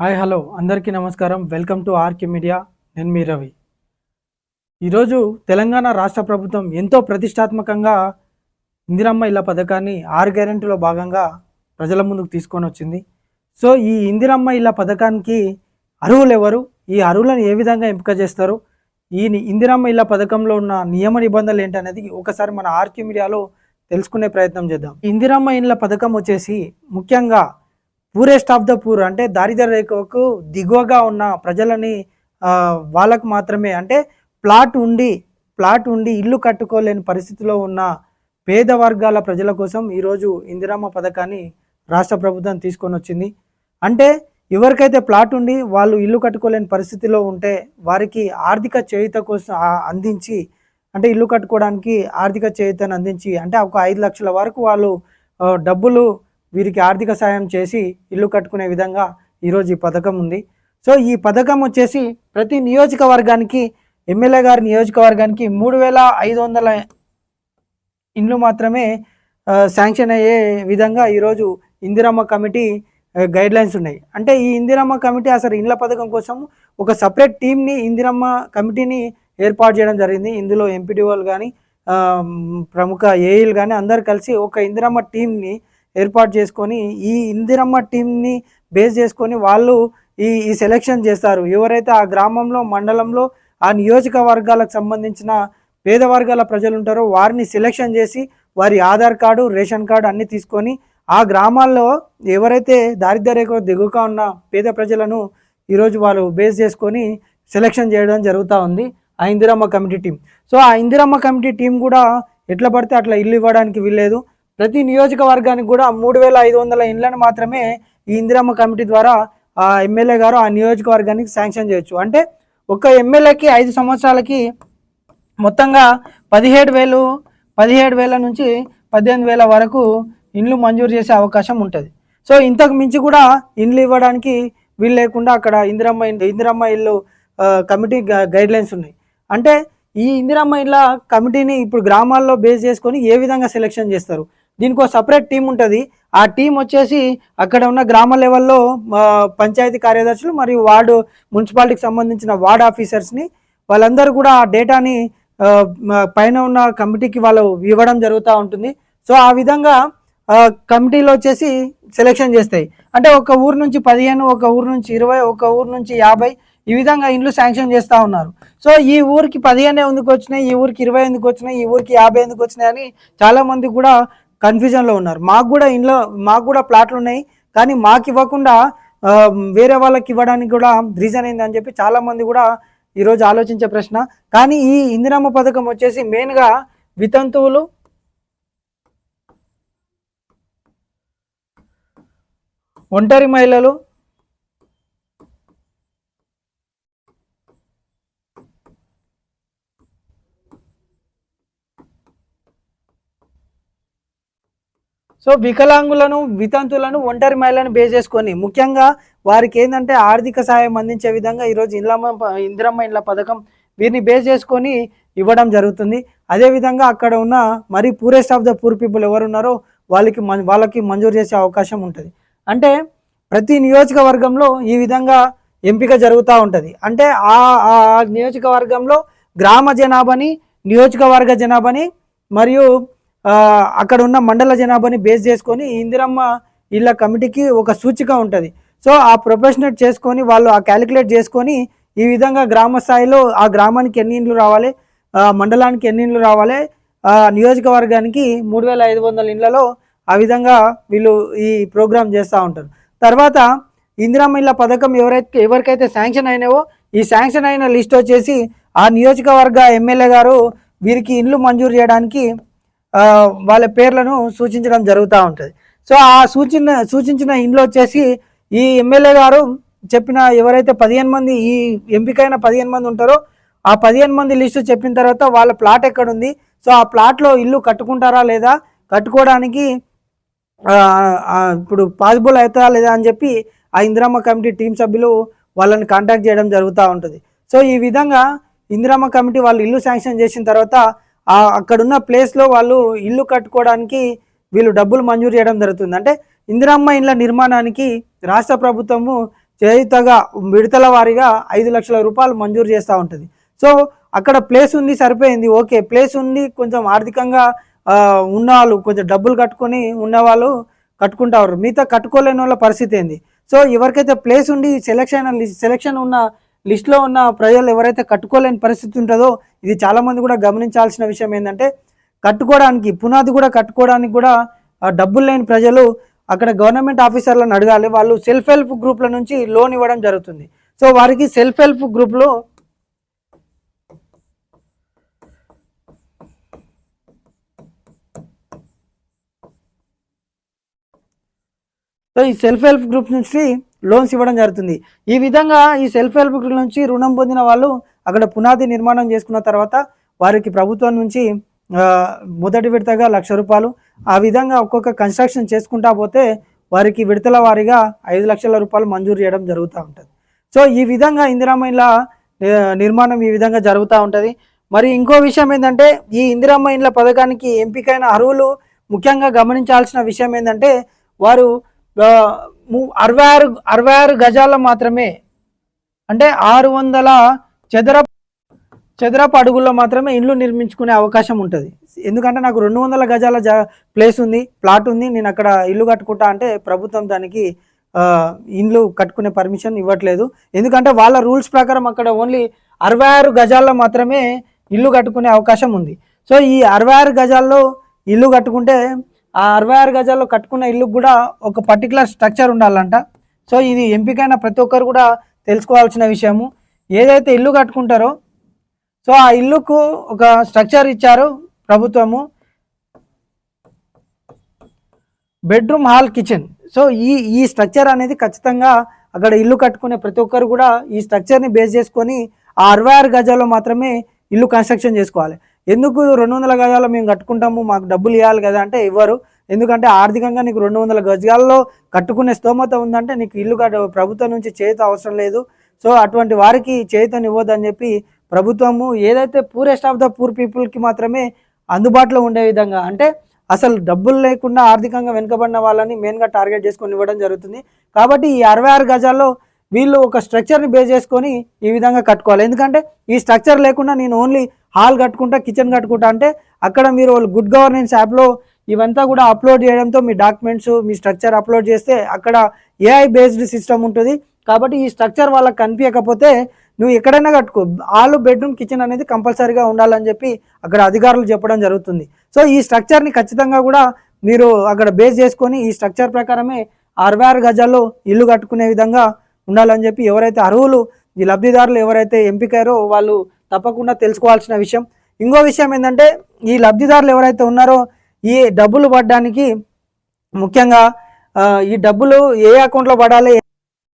Hi hello. అందరికీ నమస్కారం. Welcome to RK media. నేను మీ రవి. ఈరోజు తెలంగాణ రాష్ట్ర ప్రభుత్వం ఎంతో ప్రతిష్టాత్మకంగా ఇందిరమ్మ ఇళ్ళ పథకాన్ని ఆరు గ్యారెంటీలో భాగంగా ప్రజల ముందుకు తీసుకొని వచ్చింది. సో ఈ ఇందిరమ్మ ఇళ్ళ పథకానికి అర్హులు ఎవరు ఈ అర్హులను ఏ విధంగా ఎంపిక చేస్తారు? ఈ ఇందిరమ్మ ఇళ్ళ పథకంలో ఉన్న నియమ నిబంధనలు ఏంటనేది ఒకసారి మన ఆర్కే మీడియాలో తెలుసుకునే ప్రయత్నం చేద్దాం. ఇందిరమ్మ ఇళ్ళ పథకం వచ్చేసి ముఖ్యంగా పూరెస్ట్ ఆఫ్ ద పూర్ అంటే దారిద్ర రేఖకు దిగువగా ఉన్న ప్రజలని వాళ్ళకు మాత్రమే. అంటే ప్లాట్ ఉండి ప్లాట్ ఉండి ఇల్లు కట్టుకోలేని పరిస్థితిలో ఉన్న పేద వర్గాల ప్రజల కోసం ఈరోజు ఇందిరామ పథకాన్ని రాష్ట్ర ప్రభుత్వం తీసుకొని వచ్చింది అంటే ఎవరికైతే ప్లాట్ ఉండి వాళ్ళు ఇల్లు కట్టుకోలేని పరిస్థితిలో ఉంటే వారికి ఆర్థిక చేయుత కోసం అందించి అంటే ఇల్లు కట్టుకోవడానికి ఆర్థిక చేయుతను అందించి అంటే ఒక ఐదు లక్షల వరకు వాళ్ళు డబ్బులు వీరికి ఆర్థిక సాయం చేసి ఇల్లు కట్టుకునే విధంగా ఈరోజు ఈ పథకం ఉంది. సో ఈ పథకం వచ్చేసి ప్రతి నియోజకవర్గానికి ఎమ్మెల్యే గారి నియోజకవర్గానికి మూడు వేల ఐదు వందల ఇండ్లు మాత్రమే శాంక్షన్ అయ్యే విధంగా ఈరోజు ఇందిరమ్మ కమిటీ గైడ్ లైన్స్ ఉన్నాయి. అంటే ఈ ఇందిరమ్మ కమిటీ అసలు ఇండ్ల పథకం కోసం ఒక సపరేట్ టీంని ఇందిరమ్మ కమిటీని ఏర్పాటు చేయడం జరిగింది. ఇందులో ఎంపీడీఓలు కానీ ప్రముఖ ఏఈలు కానీ అందరు కలిసి ఒక ఇందిరమ్మ టీంని ఏర్పాటు చేసుకొని ఈ ఇందిరమ్మ టీంని బేస్ చేసుకొని వాళ్ళు ఈ ఈ సెలెక్షన్ చేస్తారు. ఎవరైతే ఆ గ్రామంలో మండలంలో ఆ నియోజకవర్గాలకు సంబంధించిన పేద వర్గాల ప్రజలు ఉంటారో వారిని సెలెక్షన్ చేసి వారి ఆధార్ కార్డు రేషన్ కార్డు అన్ని తీసుకొని ఆ గ్రామాల్లో ఎవరైతే దారిద్ర్య రేఖ దిగుగా ఉన్న పేద ప్రజలను ఈరోజు వాళ్ళు బేస్ చేసుకొని సెలెక్షన్ చేయడం జరుగుతూ ఉంది ఆ ఇందిరమ్మ కమిటీ టీం. సో ఆ ఇందిరమ్మ కమిటీ టీం కూడా ఎట్లా పడితే అట్లా ఇల్లు ఇవ్వడానికి వీల్లేదు. ప్రతి నియోజకవర్గానికి కూడా మూడు వేల ఐదు వందల ఇండ్లను మాత్రమే ఈ ఇందిరమ్మ కమిటీ ద్వారా ఆ ఎమ్మెల్యే గారు ఆ నియోజకవర్గానికి శాంక్షన్ చేయొచ్చు. అంటే ఒక ఎమ్మెల్యేకి ఐదు సంవత్సరాలకి మొత్తంగా పదిహేడు వేలు పదిహేడు వేల నుంచి పద్దెనిమిది వేల వరకు ఇండ్లు మంజూరు చేసే అవకాశం ఉంటుంది. సో ఇంతకు మించి కూడా ఇండ్లు ఇవ్వడానికి వీలు లేకుండా అక్కడ ఇందిరమ్మ ఇందిరమ్మ ఇల్లు కమిటీ గైడ్ లైన్స్ ఉన్నాయి. అంటే ఈ ఇందిరమ్మ ఇళ్ళ కమిటీని ఇప్పుడు గ్రామాల్లో బేస్ చేసుకొని ఏ విధంగా సెలెక్షన్ చేస్తారు? దీనికి ఒక సపరేట్ టీం ఉంటుంది. ఆ టీం వచ్చేసి అక్కడ ఉన్న గ్రామ లెవెల్లో పంచాయతీ కార్యదర్శులు మరియు వార్డు మున్సిపాలిటీకి సంబంధించిన వార్డ్ ఆఫీసర్స్ని వాళ్ళందరూ కూడా ఆ డేటాని పైన ఉన్న కమిటీకి వాళ్ళు ఇవ్వడం జరుగుతూ ఉంటుంది. సో ఆ విధంగా కమిటీలో వచ్చేసి సెలెక్షన్ చేస్తాయి. అంటే ఒక ఊరు నుంచి పదిహేను ఒక ఊరు నుంచి ఇరవై ఒక ఊరు నుంచి యాభై ఈ విధంగా ఇండ్లు శాంక్షన్ చేస్తూ ఉన్నారు. సో ఈ ఊరికి పదిహేను ఎందుకు వచ్చినాయి ఈ ఊరికి ఇరవై ఎందుకు వచ్చినాయి ఈ ఊరికి యాభై ఎందుకు వచ్చినాయి అని చాలామంది కూడా కన్ఫ్యూజన్లో ఉన్నారు. మాకు కూడా ఇంట్లో మాకు కూడా ప్లాట్లు ఉన్నాయి కానీ మాకు ఇవ్వకుండా వేరే వాళ్ళకి ఇవ్వడానికి కూడా రీజన్ ఏందని చెప్పి చాలామంది కూడా ఈరోజు ఆలోచించే ప్రశ్న. కానీ ఈ ఇందిరామ పథకం వచ్చేసి మెయిన్గా వితంతువులు ఒంటరి మహిళలు సో వికలాంగులను వితంతులను ఒంటరి మహిళలను బేస్ చేసుకొని ముఖ్యంగా వారికి ఏంటంటే ఆర్థిక సహాయం అందించే విధంగా ఈరోజు ఇంద్రమ్మ ఇందిరమ్మ ఇండ్ల పథకం వీరిని బేస్ చేసుకొని ఇవ్వడం జరుగుతుంది. అదేవిధంగా అక్కడ ఉన్న మరి poorest of the poor people ఎవరు ఉన్నారో వాళ్ళకి మం- వాళ్ళకి మంజూరు చేసే అవకాశం ఉంటుంది. అంటే ప్రతి నియోజకవర్గంలో ఈ విధంగా ఎంపిక జరుగుతూ ఉంటుంది. అంటే ఆ ఆ నియోజకవర్గంలో గ్రామ జనాభాని నియోజకవర్గ జనాభాని మరియు అక్కడ ఉన్న మండల జనాభాని బేస్ చేసుకొని ఇందిరమ్మ ఇళ్ళ కమిటీకి ఒక సూచిక ఉంటుంది. సో ఆ ప్రొఫెషనల్ చేసుకొని వాళ్ళు ఆ క్యాలిక్యులేట్ చేసుకొని ఈ విధంగా గ్రామ స్థాయిలో ఆ గ్రామానికి ఎన్ని ఇండ్లు రావాలి ఆ మండలానికి ఎన్ని ఇండ్లు రావాలి నియోజకవర్గానికి మూడు వేల ఐదు వందల ఇండ్లలో ఆ విధంగా వీళ్ళు ఈ ప్రోగ్రామ్ చేస్తూ ఉంటారు. తర్వాత ఇందిరమ్మ ఇళ్ళ పథకం ఎవరైతే ఎవరికైతే శాంక్షన్ అయినావో ఈ శాంక్షన్ అయిన లిస్ట్ వచ్చేసి ఆ నియోజకవర్గ ఎమ్మెల్యే గారు వీరికి ఇండ్లు మంజూరు చేయడానికి వాళ్ళ పేర్లను సూచించడం జరుగుతూ ఉంటుంది. సో ఆ సూచన సూచించిన ఇండ్లు వచ్చేసి ఈ ఎమ్మెల్యే గారు చెప్పిన ఎవరైతే పదిహేను మంది ఈ ఎంపికైన పదిహేను మంది ఉంటారో ఆ పదిహేను మంది లిస్టు చెప్పిన తర్వాత వాళ్ళ ప్లాట్ ఎక్కడ ఉంది సో ఆ ప్లాట్లో ఇల్లు కట్టుకుంటారా లేదా? కట్టుకోవడానికి ఇప్పుడు పాసిబుల్ అవుతుందా లేదా అని చెప్పి ఆ ఇందిరమ్మ కమిటీ టీం సభ్యులు వాళ్ళని కాంటాక్ట్ చేయడం జరుగుతూ ఉంటుంది. సో ఈ విధంగా ఇందిరమ్మ కమిటీ వాళ్ళు ఇల్లు శాంక్షన్ చేసిన తర్వాత అక్కడున్న ప్లేస్లో వాళ్ళు ఇల్లు కట్టుకోవడానికి వీళ్ళు డబ్బులు మంజూరు చేయడం జరుగుతుంది. అంటే ఇందిరమ్మ ఇండ్ల నిర్మాణానికి రాష్ట్ర ప్రభుత్వము చేయుతగా విడతల వారీగా ఐదు లక్షల రూపాయలు మంజూరు చేస్తూ ఉంటుంది. సో అక్కడ ప్లేస్ ఉంది సరిపోయింది ఓకే. ప్లేస్ ఉంది కొంచెం ఆర్థికంగా ఉన్నవాళ్ళు కొంచెం డబ్బులు కట్టుకొని ఉన్నవాళ్ళు కట్టుకుంటారు మిగతా కట్టుకోలేని వాళ్ళ పరిస్థితి ఏంది? సో ఎవరికైతే ప్లేస్ ఉండి సెలెక్షన్ సెలెక్షన్ ఉన్న లిస్ట్లో ఉన్న ప్రజలు ఎవరైతే కట్టుకోలేని పరిస్థితి ఉంటుందో ఇది చాలామంది కూడా గమనించాల్సిన విషయం ఏంటంటే కట్టుకోవడానికి పునాది కూడా కట్టుకోవడానికి కూడా డబ్బులు లేని ప్రజలు అక్కడ గవర్నమెంట్ ఆఫీసర్లను అడగాలి. వాళ్ళు సెల్ఫ్ హెల్ప్ గ్రూప్ల నుంచి లోన్ ఇవ్వడం జరుగుతుంది. సో వారికి సెల్ఫ్ హెల్ప్ గ్రూప్లో సో ఈ సెల్ఫ్ హెల్ప్ గ్రూప్ నుంచి లోన్స్ ఇవ్వడం జరుగుతుంది. ఈ విధంగా ఈ సెల్ఫ్ హెల్ప్ గ్రూప్ నుంచి రుణం పొందిన వాళ్ళు అక్కడ పునాది నిర్మాణం చేసుకున్న తర్వాత వారికి ప్రభుత్వం నుంచి మొదటి విడతగా లక్ష రూపాయలు. ఆ విధంగా ఒక్కొక్క కన్స్ట్రక్షన్ చేసుకుంటా పోతే వారికి విడతల వారీగా ఐదు లక్షల రూపాయలు మంజూరు చేయడం జరుగుతూ ఉంటుంది. సో ఈ విధంగా ఇందిరామైన్ల నిర్మాణం ఈ విధంగా జరుగుతూ ఉంటుంది. మరి ఇంకో విషయం ఏంటంటే ఈ ఇందిరామైన్ల పథకానికి ఎంపికైన అర్హులు ముఖ్యంగా గమనించాల్సిన విషయం ఏంటంటే వారు అరవై ఆరు అరవై ఆరు గజాల మాత్రమే అంటే ఆరు వందల చదర చదరపు అడుగుల్లో మాత్రమే ఇల్లు నిర్మించుకునే అవకాశం ఉంటుంది. ఎందుకంటే నాకు రెండు వందల గజాల జ ప్లేస్ ఉంది ప్లాట్ ఉంది నేను అక్కడ ఇల్లు కట్టుకుంటా అంటే ప్రభుత్వం దానికి ఇండ్లు ఇల్లు కట్టుకునే పర్మిషన్ ఇవ్వట్లేదు. ఎందుకంటే వాళ్ళ రూల్స్ ప్రకారం అక్కడ ఓన్లీ అరవై ఆరు గజాల్లో మాత్రమే ఇల్లు కట్టుకునే అవకాశం ఉంది. సో ఈ అరవై ఆరు గజాల్లో ఇల్లు కట్టుకుంటే ఆ అరవై ఆరు గజాల్లో కట్టుకున్న ఇల్లు కూడా ఒక పర్టికులర్ స్ట్రక్చర్ ఉండాలంట. సో ఇది ఎంపికైన ప్రతి ఒక్కరు కూడా తెలుసుకోవాల్సిన విషయము. ఏదైతే ఇల్లు కట్టుకుంటారో సో ఆ ఇల్లుకు ఒక స్ట్రక్చర్ ఇచ్చారు ప్రభుత్వము. బెడ్రూమ్ హాల్ కిచెన్ సో ఈ ఈ స్ట్రక్చర్ అనేది ఖచ్చితంగా అక్కడ ఇల్లు కట్టుకునే ప్రతి ఒక్కరు కూడా ఈ స్ట్రక్చర్ని బేస్ చేసుకొని ఆ అరవై ఆరు గజాల్లో మాత్రమే ఇల్లు కన్స్ట్రక్షన్ చేసుకోవాలి. ఎందుకు రెండు వందల గజాలు మేము కట్టుకుంటాము? మాకు డబ్బులు ఇవ్వాలి కదా అంటే ఇవ్వరు. ఎందుకంటే ఆర్థికంగా నీకు రెండు వందల గజాల్లో కట్టుకునే స్తోమత ఉందంటే నీకు ఇల్లు ప్రభుత్వం నుంచి చేత అవసరం లేదు. సో అటువంటి వారికి చేతను ఇవ్వద్దని చెప్పి ప్రభుత్వము ఏదైతే పూరెస్ట్ ఆఫ్ ద పూర్ పీపుల్కి మాత్రమే అందుబాటులో ఉండే విధంగా అంటే అసలు డబ్బులు లేకుండా ఆర్థికంగా వెనుకబడిన వాళ్ళని మెయిన్గా టార్గెట్ చేసుకొని ఇవ్వడం జరుగుతుంది. కాబట్టి ఈ అరవై ఆరు గజాల్లో వీళ్ళు ఒక స్ట్రక్చర్ని బేస్ చేసుకొని ఈ విధంగా కట్టుకోవాలి. ఎందుకంటే ఈ స్ట్రక్చర్ లేకుండా నేను ఓన్లీ హాల్ కట్టుకుంటా కిచెన్ కట్టుకుంటా అంటే అక్కడ మీరు వాళ్ళు గుడ్ గవర్నెన్స్ యాప్లో ఇవంతా కూడా అప్లోడ్ చేయడంతో మీ డాక్యుమెంట్స్ మీ స్ట్రక్చర్ అప్లోడ్ చేస్తే అక్కడ ఏఐ బేస్డ్ సిస్టమ్ ఉంటుంది. కాబట్టి ఈ స్ట్రక్చర్ వాళ్ళకి కనిపించకపోతే నువ్వు ఎక్కడైనా కట్టుకో. ఆలు బెడ్రూమ్ కిచెన్ అనేది కంపల్సరీగా ఉండాలని చెప్పి అక్కడ అధికారులు చెప్పడం జరుగుతుంది. సో ఈ స్ట్రక్చర్ని ఖచ్చితంగా కూడా మీరు అక్కడ బేస్ చేసుకొని ఈ స్ట్రక్చర్ ప్రకారమే అరవై ఆరు గజాల్లో ఇల్లు కట్టుకునే విధంగా ఉండాలని చెప్పి ఎవరైతే అర్హులు ఈ లబ్ధిదారులు ఎవరైతే ఎంపికారో వాళ్ళు తప్పకుండా తెలుసుకోవాల్సిన విషయం. ఇంకో విషయం ఏంటంటే ఈ లబ్ధిదారులు ఎవరైతే ఉన్నారో ఈ డబ్బులు పడడానికి ముఖ్యంగా ఈ డబ్బులు ఏ అకౌంట్లో పడాలి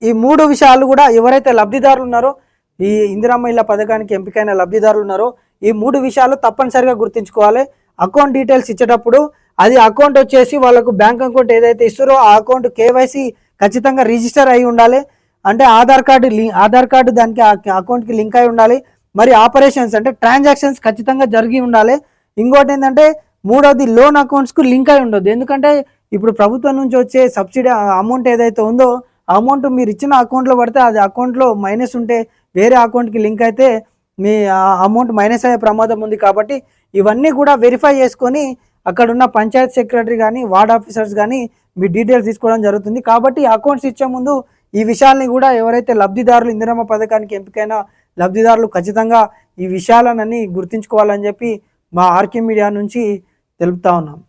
ఈ మూడు విషయాలు కూడా ఎవరైతే లబ్ధిదారులు ఉన్నారో ఈ ఇందిరమ్మ ఇళ్ళ పథకానికి ఎంపికైన లబ్ధిదారులు ఉన్నారో ఈ మూడు విషయాలు తప్పనిసరిగా గుర్తుంచుకోవాలి. అకౌంట్ డీటెయిల్స్ ఇచ్చేటప్పుడు అది అకౌంట్ వచ్చేసి వాళ్ళకు బ్యాంక్ అకౌంట్ ఏదైతే ఇస్తారో ఆ అకౌంట్ కేవైసీ ఖచ్చితంగా రిజిస్టర్ అయి ఉండాలి. అంటే ఆధార్ కార్డు ఆధార్ కార్డు దానికి అకౌంట్కి లింక్ అయి ఉండాలి. మరి ఆపరేషన్స్ అంటే ట్రాన్సాక్షన్స్ ఖచ్చితంగా జరిగి ఉండాలి. ఇంకోటి ఏంటంటే మూడవది లోన్ అకౌంట్స్కు లింక్ అయి ఉండదు ఎందుకంటే ఇప్పుడు ప్రభుత్వం నుంచి వచ్చే సబ్సిడీ అమౌంట్ ఏదైతే ఉందో అమౌంట్ మీరు ఇచ్చిన అకౌంట్లో పడితే అది అకౌంట్లో మైనస్ ఉంటే వేరే అకౌంట్కి లింక్ అయితే మీ అమౌంట్ మైనస్ అయ్యే ప్రమాదం ఉంది కాబట్టి ఇవన్నీ కూడా వెరిఫై చేసుకొని అక్కడ ఉన్న పంచాయత్ సెక్రటరీ కానీ వార్డ్ ఆఫీసర్స్ కానీ మీ డీటెయిల్స్ తీసుకోవడం జరుగుతుంది. కాబట్టి అకౌంట్స్ ఇచ్చే ముందు ఈ విషయాల్ని కూడా ఎవరైతే లబ్ధిదారులు ఇందిరమ్మ పథకానికి ఎంపికైన లబ్ధిదారులు ఖచ్చితంగా ఈ విషయాలన్నీ గుర్తుంచుకోవాలని చెప్పి మా ఆర్కే మీడియా నుంచి తెలుపుతా ఉన్నాం.